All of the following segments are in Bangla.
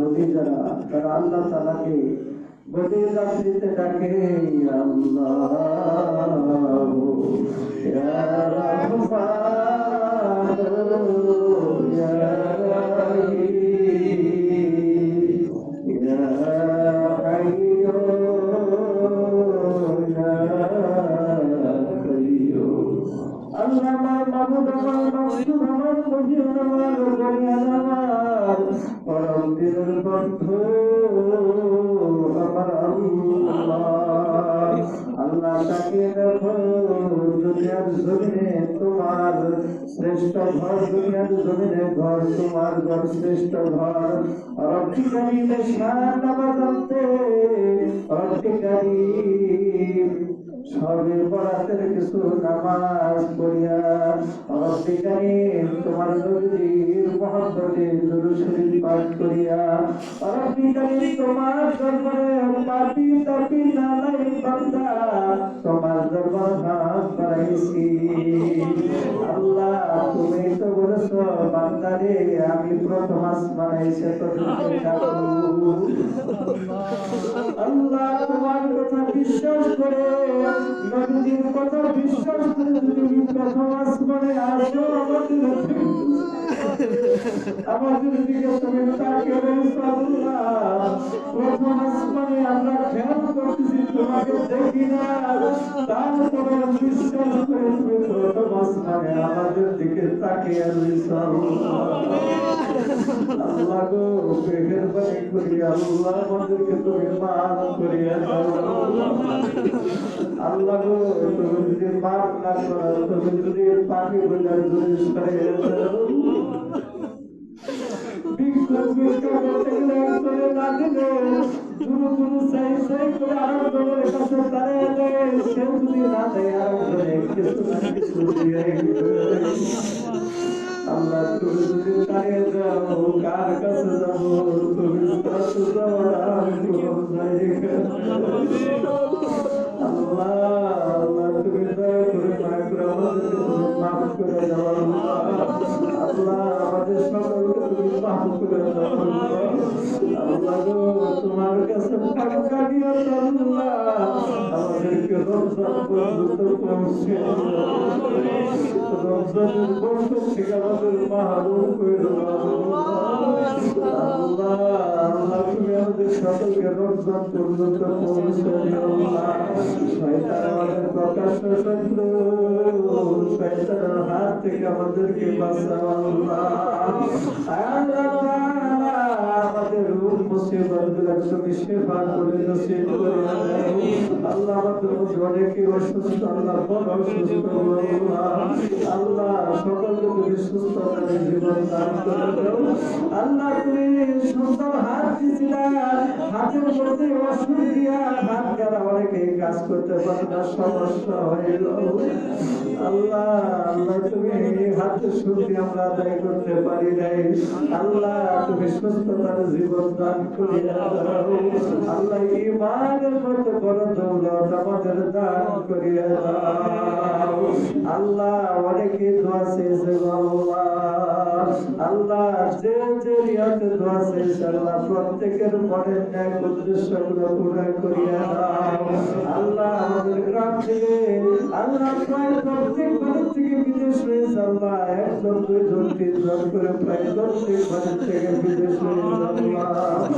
অলি যারা তারা আল্লাহ তালাকে গভীর রাত্রিতে ডাকে আল্লাহ ইয়া ইয়া ইয়া ইয়া আমার মাহবুব আমার মাসুদ আমার মজিদ আমার আমার আমার আল্লাহ। আল্লাহ তাকে দেখো, দুনিয়ার তোমার শ্রেষ্ঠ ঘর, দুনিয়ার জমিনে ঘর, তোমার ঘর শ্রেষ্ঠ ঘর। রক্ষিকারী শান নামাজান্তে রক্ষিকারী সবে কিছু নামাজ পড়িয়া তোমার নবীর মহব্বতে দুরূদ পাঠ করিয়া রব্বিকারী তোমার দরবারে পাপি তাপি নালাই বান্দা, তোমার দরবার হাত বাড়াইছি। আল্লাহ, তুমি তো বলেছ, বান্দারে, আমি প্রথম আসমানে এসে ডাকবো আল্লাহ, তোমার কথা বিশ্বাস করে আমাদের দিকে তুমি তাকে রয়েছো আল্লাহ প্রথম আমরা খেয়াল তোমাকে দেখি না। তারপরে আমাদের দিকে তাকিয়ে আল্লাহ গো মেহেরবানি করি আল্লাহ আমাদেরকে তুমি মাফ করিয়া দাও। আল্লাহ গো তুমি যদি মাফ না করো তুমি যদি পাখি বলে যদি করে কাছে কিছু তুমি যদি দাঁড়িয়ে যাও কার কাছে যাব তুমি কাছে যাও আর আল্লাহ আল্লাহ, তুমি দয়া করে মায়া করে আমাদেরকে মাফ করে দাও। আল্লাহ, আমাদের সকলকে তুমি মাফ করে দাও। আল্লাহ গো, তোমার কাছে টাকা দিয়ে আল্লাহ আমাদেরকে রমজান পর্যন্ত পৌঁছে রমজানের বরকত থেকে আমাদের মাহরুম করে আল্লাহ তুমি আমাদের সকলকে রমজান পর্যন্ত পৌঁছে আল্লাহ শয়তান আমাদের প্রকাশ্য শত্রু শয়তানের হাত থেকে আমাদেরকে বাঁচাও আল্লাহ আল্লাহ আমাদের রূপ মুসিবতগুলো তুমি সেবা করে নসিব করে আল্লাহ। আমাদের মধ্যে কি অসুস্থ, আল্লাহ বড় অসুস্থ। আল্লাহ সকলকে তুমি সুস্থতার জীবন দান করে আল্লাহ তুমি সুন্দর হাত দিছিলা হাতের মধ্যে অসুখ দিয়া হাত কাজ করতে পারে সমস্যা হইল। আল্লাহ আল্লাহ তুমি হাতে সুখে আমরা আদায় করতে পারি নাই। আল্লাহ, তুমি সুস্থতার জীবন দান করিয়া আল্লাহ ইমানের মতো বড় দৌলত আমাদের দান করিয়া দাও। আল্লাহ অনেকে দোয়া গো আল্লাহ। যে যে রিয়াতে দোয়া চেয়েছে আল্লাহ প্রত্যেকের মনের ন্যায় উদ্দেশ্যগুলো পুরা করিয়া দাও। আল্লাহ আমাদের গ্রাম থেকে, আল্লাহ প্রায় প্রত্যেক বাড়ি থেকে বিদেশ হয়েছে আল্লাহ। একজন, দুইজন, তিনজন করে প্রায় প্রত্যেক বাড়ি থেকে বিদেশ হয়েছে আল্লাহ।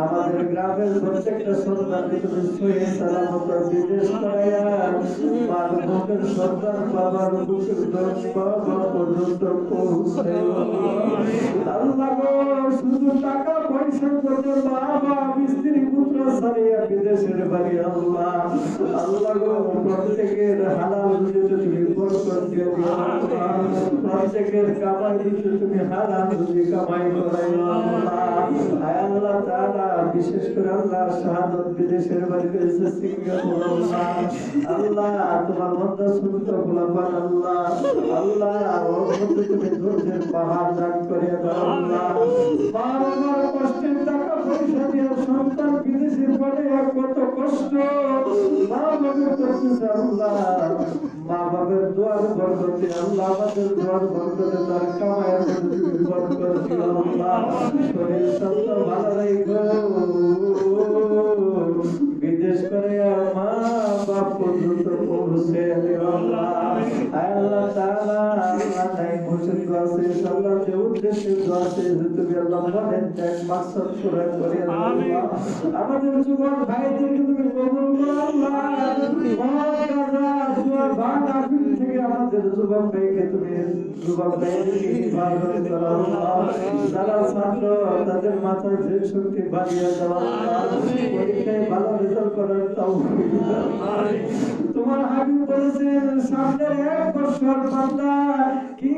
আমাদের গ্রামের প্রত্যেকটা সন্তানকে তুমি সহি সালামত বিদেশ করাইয়া মার বুকের সন্তান বাবার বুকের দশ বাবা পর্যন্ত পৌঁছাই আল্লাহ শুধু টাকা পয়সা করতে বাবা স্ত্রী পুত্র ছাড়িয়া বিদেশের বাড়ি আল্লাহ আল্লাহ প্রত্যেকের হালাল তুমি বরকত দিয়ে। বিশেষ করে আল্লাহ শাহাদত বিদেশের বাড়িতে আল্লাহ তোমার মধ্যে শুনতে গোলাপান আল্লাহ আল্লাহ তুমি ধৈর্যের পাহাড় দান করে কষ্টের টাকা পয়সা দিয়ে সন্তান বিদেশে পড়ে কত কষ্ট মা বাবার দোয়ার বরকতে আল্লাহ আমাদের দোয়ার বরকতে তার কামায়ের তুমি আল্লাহ। শরীর স্বাস্থ্য ভালো রাখো। বিদেশ করে মা বাপ পর্যন্ত পৌঁছে আল্লাহ। আল্লাহ তাআলা, আল্লাহ নাই গাছে আল্লাহ যে উদ্দেশ্যে তুমি আল্লাহ মনের ত্যাগ মাকসাদ পুরা করে আমাদের যুবক ভাইদেরকে তুমি কবুল করো আল্লাহ। মহৎ কাজা যুবক ভাগ আফিল থেকে আমাদের যুবক ভাইকে তুমি যুবক ভাইদেরকে হিফাজত করো যারা ছাত্র তাদের মাথায় যে শক্তি বাড়িয়ে দাও পরীক্ষায় ভালো রেজাল্ট করার দাও তোমার হাবিব বলেছেন সামনের এক বছর বান্দা কি